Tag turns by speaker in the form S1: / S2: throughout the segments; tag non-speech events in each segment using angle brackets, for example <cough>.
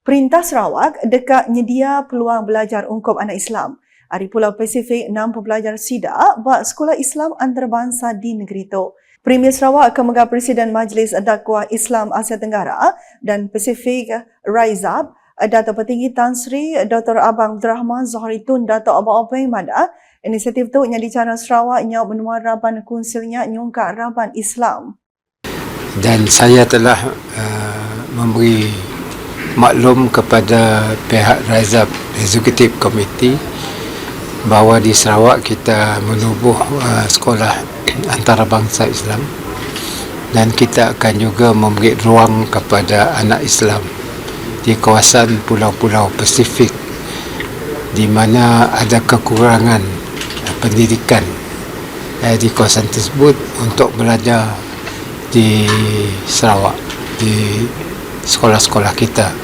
S1: Perintah Sarawak dekat nyedia peluang belajar ungkup anak Islam. Hari Pulau Pasifik, enam pembelajar SIDA buat Sekolah Islam Antarabangsa di negeri itu. Premier Sarawak Kemegar Presiden Majlis Dakwah Islam Asia Tenggara dan Pasifik Raizab Dato' Petinggi Tan Sri Dr. Abang Abdul Rahman Zohri Tun Dato' Abang Opai Mada inisiatif tu yang dicara Sarawak nyau menua raban kunsilnya nyungka raban Islam.
S2: Dan saya telah uh, memberi maklum kepada pihak Razab Executive Committee bahawa di Sarawak kita menubuh uh, sekolah antarabangsa Islam dan kita akan juga memberi ruang kepada anak Islam di kawasan pulau-pulau Pasifik di mana ada kekurangan pendidikan eh, di kawasan tersebut untuk belajar di Sarawak di sekolah-sekolah kita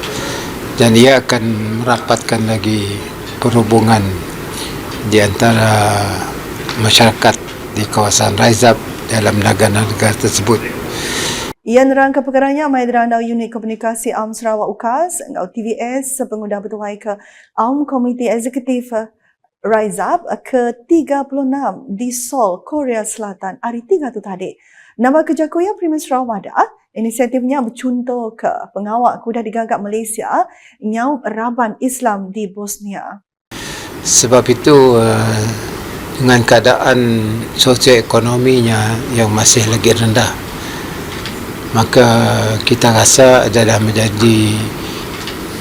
S2: dan ia akan merapatkan lagi perhubungan di antara masyarakat di kawasan Raizab dalam negara-negara tersebut.
S1: Ia nerangkan perkaranya Maidra Andau Unit Komunikasi Aum Sarawak UKAS atau TVS pengundang bertuai ke Aum Komite Eksekutif Raizab ke-36 di Seoul, Korea Selatan hari 3 tu tadi. Nama kerja kuya Primus Sarawak dah Inisiatifnya bercontoh ke pengawal kuda digagak Malaysia nyau raban Islam di Bosnia.
S2: Sebab itu uh, dengan keadaan sosioekonominya yang masih lagi rendah maka kita rasa adalah menjadi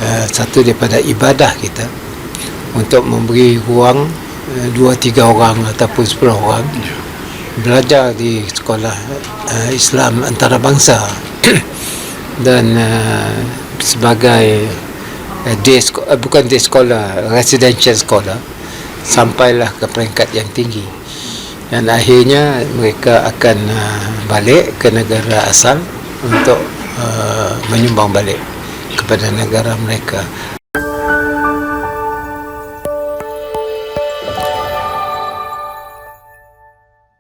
S2: uh, satu daripada ibadah kita untuk memberi ruang uh, dua tiga orang ataupun sepuluh orang belajar di sekolah uh, Islam antarabangsa. <coughs> Dan uh, sebagai uh, day uh, bukan day sekolah residential sekolah sampailah ke peringkat yang tinggi. Dan akhirnya mereka akan uh, balik ke negara asal untuk uh, menyumbang balik kepada negara mereka